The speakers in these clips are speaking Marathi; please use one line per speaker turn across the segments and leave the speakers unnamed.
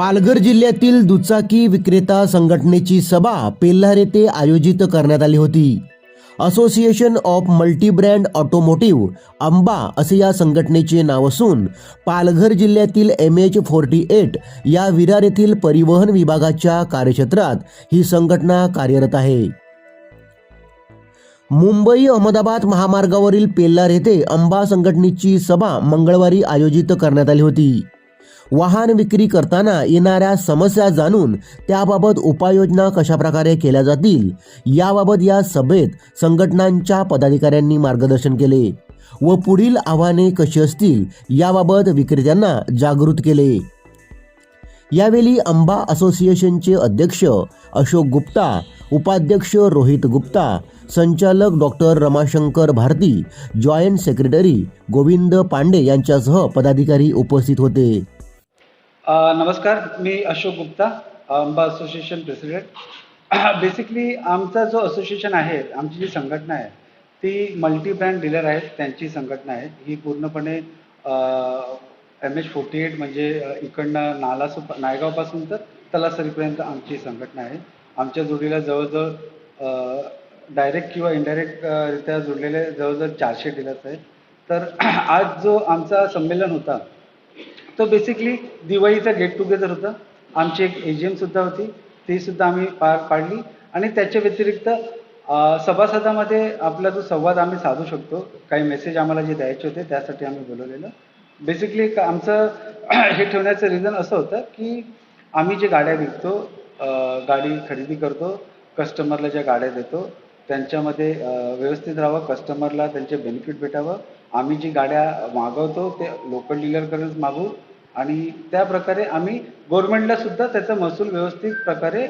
पालघर जिल्ह्यातील दुचाकी विक्रेता संघटनेची सभा पेल्हार येथे आयोजित करण्यात आली होती. Association of multibrand automotive Amba असे या संघटनेचे नाव असून पालघर जिल्ह्यातील एम एच फोर्टी एट या विरार येथील परिवहन विभागाच्या कार्यक्षेत्रात ही संघटना कार्यरत आहे. मुंबई अहमदाबाद महामार्गावरील पेल्लार येथे अंबा संघटनेची सभा मंगळवारी आयोजित करण्यात आली होती. वाहन विक्री करताना येणाऱ्या समस्या जाणून त्याबाबत उपाययोजना कशाप्रकारे केल्या जातील याबाबत या सभेत संघटनांच्या पदाधिकाऱ्यांनी मार्गदर्शन केले व पुढील आव्हाने कशी असतील याबाबत विक्रेत्यांना जागृत केले. यावेळी अंबा असोसिएशनचे अध्यक्ष अशोक गुप्ता उपाध्यक्ष रोहित गुप्ता संचालक doctor Ramashankar Bharti joint secretary Govind Pande यांच्यासह पदाधिकारी उपस्थित होते.
नमस्कार मी Ashok Gupta Amba association president basically आमचा जो असोसिएशन आहे आमची जी संघटना आहे ती मल्टी ब्रँड डीलर आहेत त्यांची संघटना आहे. ही पूर्णपणे एम एच फोर्टी एट म्हणजे इकडनं नाला सुप नायगावपासून तर तलासरीपर्यंत आमची संघटना आहे. आमच्या जोडीला जवळजवळ डायरेक्ट किंवा इनडायरेक्ट रित्या जोडलेले जवळजवळ चारशे डीलर्स आहेत. तर आज जो आमचा संमेलन होता तो बेसिकली दिवाळीचं गेट टुगेदर होतं. आमची एक एजीएम सुद्धा होती. ती सुद्धा आम्ही पार पाडली. आणि त्याच्या व्यतिरिक्त सभासदामध्ये आपला जो संवाद आम्ही साधू शकतो काही मेसेज आम्हाला जे द्यायचे होते त्यासाठी आम्ही बोलवलेलं. बेसिकली आमचं हे ठेवण्याचं रिझन असं होतं की आम्ही जे गाड्या विकतो गाडी खरेदी करतो कस्टमरला ज्या गाड्या देतो त्यांच्यामध्ये व्यवस्थित राहावं कस्टमरला त्यांचे बेनिफिट भेटावं आम्ही जी गाड्या मागवतो ते लोकल डीलरकडूनच मागू आणि त्या प्रकारे आम्ही गव्हर्नमेंटला सुद्धा त्याचा महसूल व्यवस्थित प्रकारे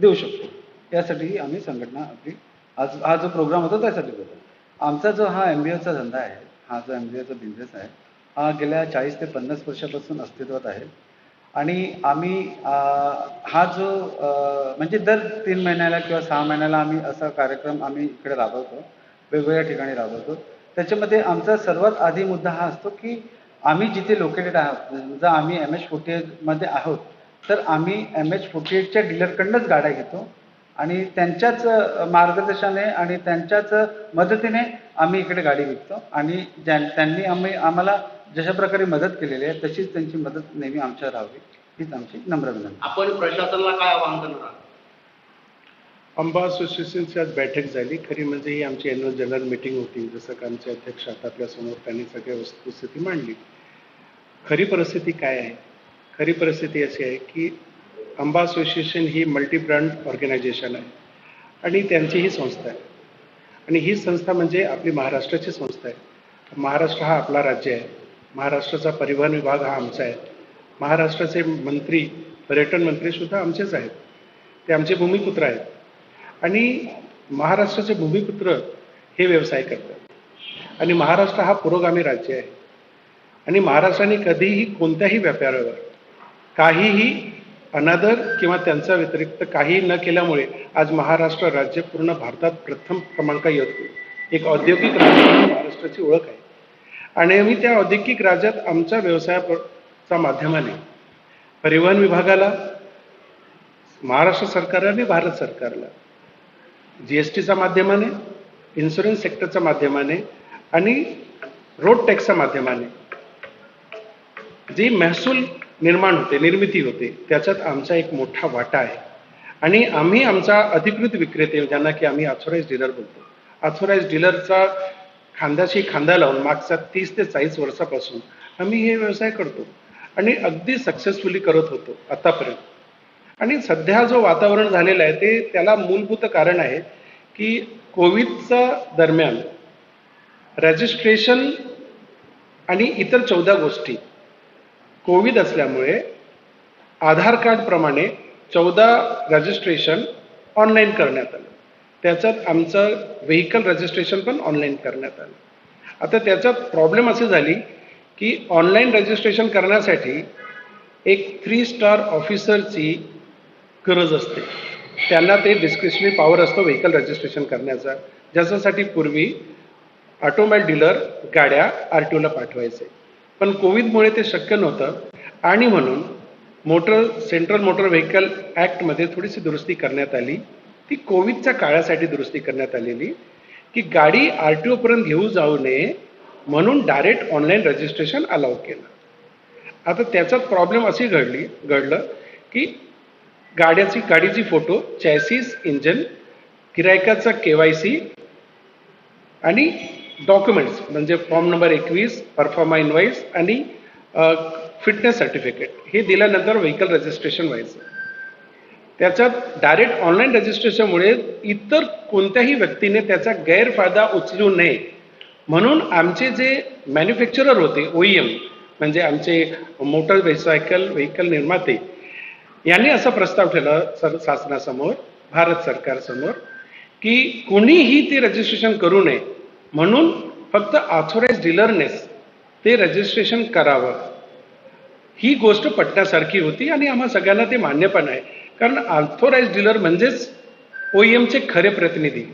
देऊ शकतो. यासाठी आम्ही संघटना आपली आज हा जो प्रोग्राम होता त्यासाठी होता आमचा जो हा एम बी ओचा धंदा आहे हा जो एम बी ओचा बिझनेस आहे हा गेल्या चाळीस ते पन्नास वर्षापासून अस्तित्वात आहे. आणि आम्ही हा जो म्हणजे दर तीन महिन्याला किंवा सहा महिन्याला आम्ही असा कार्यक्रम आम्ही इकडे राबवतो वेगवेगळ्या ठिकाणी राबवतो. त्याच्यामध्ये आमचा सर्वात आधी मुद्दा हा असतो की आम्ही जिथे लोकेटेड आहोत समजा आम्ही एम एच फोर्टी एटमध्ये आहोत तर आम्ही एम एच फोर्टी एटच्या डीलरकडनंच गाड्या घेतो. आणि त्यांच्याच मार्गदर्शनाने आणि त्यांच्याच मदतीने आम्ही इकडे गाडी विकतो. आणि ज्या त्यांनी आम्ही आम्हाला जशा प्रकारे मदत केलेली आहे तशीच त्यांची मदत नेहमी आमच्या राहावी. हीच आमची नम्र विनंती.
आपण प्रशासनाला काय आवाहन करणार
अंबा असोसिएशनची आज बैठक झाली. खरी म्हणजे ही आमची ॲन्युअल जनरल मीटिंग होती. जसं का आमचे अध्यक्ष आता आपल्यासमोर त्यांनी सगळ्या वस्तुस्थिती मांडली. खरी परिस्थिती काय आहे? खरी परिस्थिती अशी आहे की अंबा असोसिएशन ही मल्टी ब्रँड ऑर्गनायझेशन आहे. आणि त्यांची ही संस्था आहे. आणि ही संस्था म्हणजे आपली महाराष्ट्राची संस्था आहे. महाराष्ट्र हा आपला राज्य आहे. महाराष्ट्राचा परिवहन विभाग हा आमचा आहे. महाराष्ट्राचे मंत्री पर्यटन मंत्री सुद्धा आमचेच आहेत. ते आमचे भूमिपुत्र आहेत. आणि महाराष्ट्राचे भूमिपुत्र हे व्यवसाय करतात. आणि महाराष्ट्र हा पुरोगामी राज्य आहे. आणि महाराष्ट्राने कधीही कोणत्याही व्यापाऱ्यावर काहीही अनादर किंवा त्यांच्या व्यतिरिक्त काही न केल्यामुळे आज महाराष्ट्र राज्य पूर्ण भारतात प्रथम क्रमांक येतो एक औद्योगिक राज्य महाराष्ट्राची ओळख आहे. आणि आम्ही त्या औद्योगिक राज्यात आमच्या व्यवसायाच्या माध्यमाने परिवहन विभागाला महाराष्ट्र सरकार आणि भारत सरकारला जी एस टीच्या माध्यमाने इन्शुरन्स सेक्टरच्या माध्यमाने आणि रोड टॅक्सच्या माध्यमाने जी महसूल निर्माण होते निर्मिती होते त्याच्यात आमचा एक मोठा वाटा आहे. आणि आम्ही आमचा अधिकृत विक्रेते ज्यांना की आम्ही ऑथोराईज डीलर बोलतो. ऑथोराईज डीलरचा खांद्याशी खांदा लावून मागच्या तीस ते चाळीस वर्षापासून आम्ही हे व्यवसाय करतो. आणि अगदी सक्सेसफुली करत होतो आतापर्यंत. आणि सध्या जो वातावरण झालेलं आहे ते त्याला मूलभूत कारण आहे की कोविडच्या दरम्यान रजिस्ट्रेशन आणि इतर चौदा गोष्टी कोविड असल्यामुळे आधार कार्डप्रमाणे चौदा रजिस्ट्रेशन ऑनलाईन करण्यात आलं. त्याच्यात आमचं व्हेकल रजिस्ट्रेशन पण ऑनलाईन करण्यात आलं. आता त्याच्यात प्रॉब्लेम अशी झाली की ऑनलाईन रजिस्ट्रेशन करण्यासाठी एक थ्री स्टार ऑफिसरची गरज असते. त्यांना ते डिस्क्रिशनरी पॉवर असतो व्हेकल रजिस्ट्रेशन करण्याचा. ज्याच्यासाठी पूर्वी ऑटोमॅट डीलर गाड्या आर टी ओला पाठवायचे. पण कोविडमुळे ते शक्य नव्हतं. आणि म्हणून मोटर सेंट्रल मोटर व्हेकल ॲक्टमध्ये थोडीशी दुरुस्ती करण्यात आली. ती कोविडच्या काळासाठी दुरुस्ती करण्यात आलेली. की गाडी आर टी ओपर्यंत घेऊ जाऊ नये म्हणून डायरेक्ट ऑनलाईन रजिस्ट्रेशन अलाव केलं. आता त्याच्यात प्रॉब्लेम अशी घडली घडलं की गाड्याची गाडीची फोटो चॅसिस इंजन गिरायकाचा के वाय सी आणि डॉक्युमेंट्स म्हणजे फॉर्म नंबर एकवीस परफॉर्मा इनवाईस आणि फिटनेस सर्टिफिकेट. हे दिल्यानंतर व्हेकल रजिस्ट्रेशन व्हायचं. त्याच्यात डायरेक्ट ऑनलाईन रजिस्ट्रेशनमुळे इतर कोणत्याही व्यक्तीने त्याचा गैरफायदा उचलू नये. म्हणून आमचे जे मॅन्युफॅक्चरर होते ओईएम म्हणजे आमचे मोटर व्हेसायकल व्हेकल निर्माते यांनी असा प्रस्ताव ठेवला सर शासनासमोर भारत सरकारसमोर की कुणीही ते रजिस्ट्रेशन करू नये म्हणून फक्त ऑथोराईज डीलरनेच ते रजिस्ट्रेशन करावं. ही गोष्ट पटण्यासारखी होती आणि आम्हा सगळ्यांना ते मान्य पण आहे. कारण ऑथोराईज डीलर म्हणजेच ओ एमचे खरे प्रतिनिधी.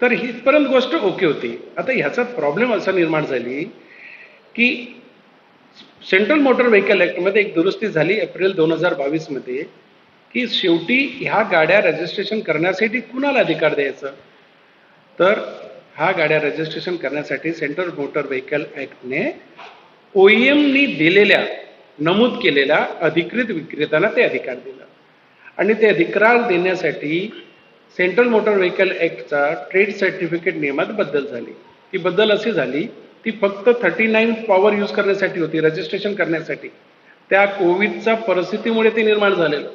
तर हितपर्यंत गोष्ट ओके होती. आता ह्याचा प्रॉब्लेम असा निर्माण झाली की सेंट्रल मोटर व्हेकल ॲक्टमध्ये एक दुरुस्ती झाली एप्रिल दोन हजार बावीसमध्ये की शेवटी ह्या गाड्या रजिस्ट्रेशन करण्यासाठी कुणाला अधिकार द्यायचा? तर हा गाड्या रजिस्ट्रेशन करण्यासाठी सेंट्रल मोटर व्हेकल ॲक्टने ओईएमनी दिलेल्या नमूद केलेल्या अधिकृत विक्रेत्यांना ते अधिकार दिला. आणि ते अधिकार देण्यासाठी सेंट्रल मोटर व्हेकल ॲक्टचा ट्रेड सर्टिफिकेट नियमात बदल झाली. ती बदल अशी झाली ती फक्त थर्टी नाईन पॉवर यूज करण्यासाठी होती रजिस्ट्रेशन करण्यासाठी. त्या कोविडच्या परिस्थितीमुळे ते निर्माण झालेलं.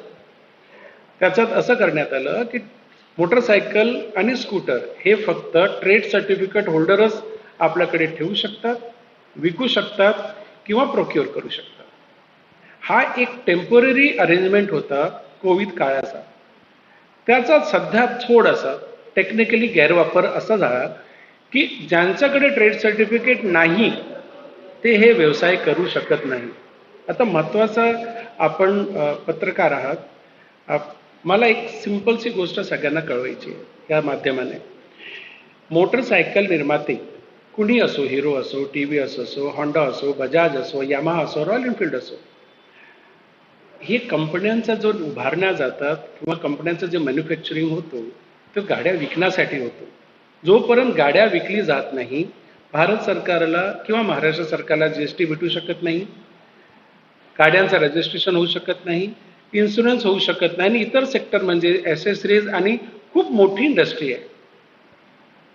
त्याच्यात असं करण्यात आलं की मोटरसायकल आणि स्कूटर हे फक्त ट्रेड सर्टिफिकेट होल्डरच आपल्याकडे ठेवू शकतात विकू शकतात किंवा प्रोक्युअर करू शकतात. हा एक टेंपररी अरेंजमेंट होता कोविड काळाचा. त्याचा सध्या थोडासा टेक्निकली गैरवापर असा झाला की ज्यांच्याकडे ट्रेड सर्टिफिकेट नाही ते हे व्यवसाय करू शकत नाही. आता महत्त्वाचा आपण पत्रकार आहात. मला एक सिंपलची गोष्ट सगळ्यांना कळवायची या माध्यमाने. मोटरसायकल निर्माते कुणी असो हिरो असो टी व्ही एस असो होंडा असो बजाज असो यामाहा असो रॉयल एनफिल्ड असो हे कंपन्यांचा जो उभारण्या जातात किंवा कंपन्यांचं जे मॅन्युफॅक्चरिंग होतो तो गाड्या विकण्यासाठी होतो. जोपर्यंत गाड्या विकली जात नाही भारत सरकारला किंवा महाराष्ट्र सरकारला जी एस टी भेटू शकत नाही गाड्यांचं रजिस्ट्रेशन होऊ शकत नाही इन्शुरन्स होऊ शकत नाही आणि इतर सेक्टर म्हणजे ॲसेसरीज आणि खूप मोठी इंडस्ट्री आहे.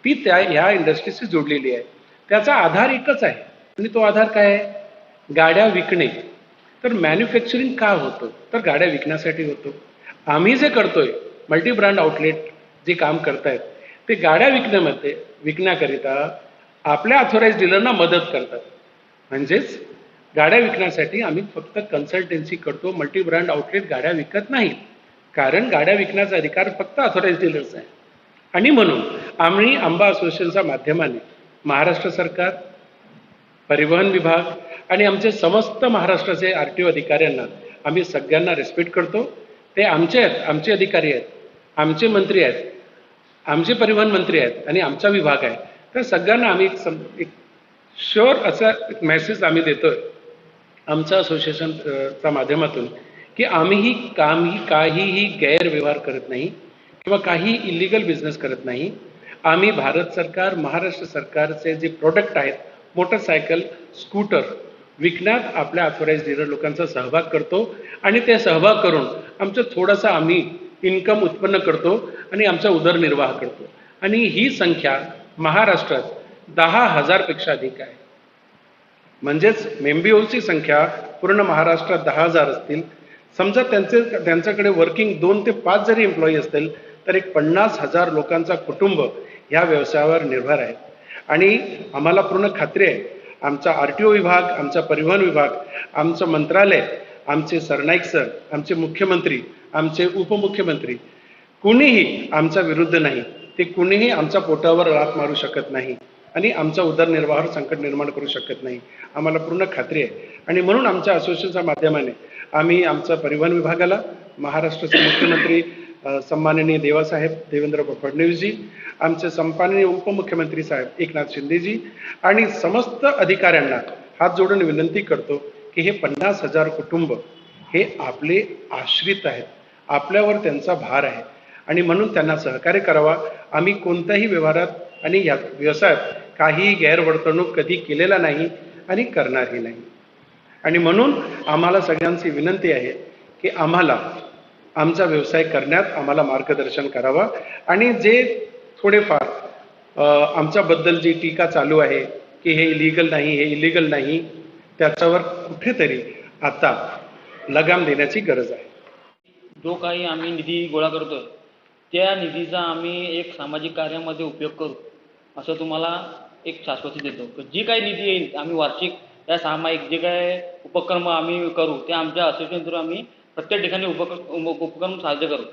ती त्या ह्या इंडस्ट्रीशी जोडलेली आहे. त्याचा आधार एकच आहे. आणि तो आधार काय आहे? गाड्या विकणे. तर मॅन्युफॅक्चरिंग का होतं? तर गाड्या विकण्यासाठी होतो. आम्ही जे करतोय मल्टी ब्रँड आउटलेट जे काम करतायत ते गाड्या विकण्यामध्ये विकण्याकरिता आपल्या ऑथोराईज डीलरना मदत करतात. म्हणजेच गाड्या विकण्यासाठी आम्ही फक्त कन्सल्टन्सी करतो मल्टी ब्रँड आउटलेट गाड्या विकत नाही. कारण गाड्या विकण्याचा अधिकार फक्त ऑथोराइज डीलर्स आहे. आणि म्हणून आम्ही आंबा असोसिएशनच्या माध्यमाने महाराष्ट्र सरकार परिवहन विभाग आणि आमचे समस्त महाराष्ट्राचे आर टी ओ अधिकाऱ्यांना आम्ही सगळ्यांना रेस्पेक्ट करतो. ते आमचे आहेत आमचे अधिकारी आहेत आमचे मंत्री आहेत. आमचे परिवहन मंत्री आहेत आणि आमचा विभाग आहे. तर सगळ्यांना आम्ही एक सम एक शुअर असा एक मेसेज आम्ही देतोय आमच्या असोसिएशनच्या माध्यमातून की आम्हीही कामही काहीही गैरव्यवहार करत नाही किंवा काही इलिगल बिझनेस करत नाही. आम्ही भारत सरकार महाराष्ट्र सरकारचे जे प्रोडक्ट आहेत मोटरसायकल स्कूटर विकण्यात आपल्या ऑथोराईज डीलर लोकांचा सहभाग करतो आणि ते सहभाग करून आमचं थोडासा आम्ही इन्कम उत्पन्न करतो आणि आमचा उदरनिर्वाह करतो. आणि ही संख्या महाराष्ट्रात दहा हजारपेक्षा अधिक आहे. म्हणजेच मेंबीओची संख्या पूर्ण महाराष्ट्रात दहा हजार असतील. समजा त्यांचे त्यांच्याकडे वर्किंग दोन ते पाच जरी एम्प्लॉई असतील तर एक पन्नास हजार लोकांचा कुटुंब ह्या व्यवसायावर निर्भर आहे. आणि आम्हाला पूर्ण खात्री आहे आमचा आर टी ओ विभाग आमचा परिवहन विभाग आमचं मंत्रालय आमचे सरनाईक सर आमचे मुख्यमंत्री आमचे उपमुख्यमंत्री. कुणीही आमच्या विरुद्ध नाही. ते कुणीही आमच्या पोटावर लात मारू शकत नाही. आणि आमचा उदरनिर्वाहावर संकट निर्माण करू शकत नाही. आम्हाला पूर्ण खात्री आहे. आणि म्हणून आमच्या असोसिएशनच्या माध्यमाने आम्ही आमच्या परिवहन विभागाला महाराष्ट्राचे मुख्यमंत्री सन्माननीय देवासाहेब देवेंद्र फडणवीसजी आमचे सन्माननीय उपमुख्यमंत्री साहेब एकनाथ शिंदेजी आणि समस्त अधिकाऱ्यांना हात जोडून विनंती करतो की हे पन्नास हजार कुटुंब हे आपले आश्रित आहेत. आपल्यावर त्यांचा भार आहे. आणि म्हणून त्यांना सहकार्य करावा. आम्ही कोणत्याही व्यवहारात आणि या व्यवसायात काहीही गैरवर्तणूक कधी केलेला नाही आणि करणारही नाही. आणि म्हणून आम्हाला सगळ्यांची विनंती आहे की आम्हाला आमचा व्यवसाय करण्यात आम्हाला मार्गदर्शन करावा. आणि जे थोडेफार आमच्याबद्दल जी टीका चालू आहे की हे इलिगल नाही हे इलिगल नाही त्याच्यावर कुठेतरी आता लगाम देण्याची गरज आहे.
जो काही आम्ही निधी गोळा करतोय त्या निधीचा आम्ही एक सामाजिक कार्यामध्ये उपयोग करू असं तुम्हाला एक शाश्वती देतो. जी काही निधी येईल आम्ही वार्षिक या सामायिक जे काय उपक्रम आम्ही करू ते आमच्या असोसिएशन थ्रू आम्ही प्रत्येक ठिकाणी उपक्रम उपक्रम साजरे करू.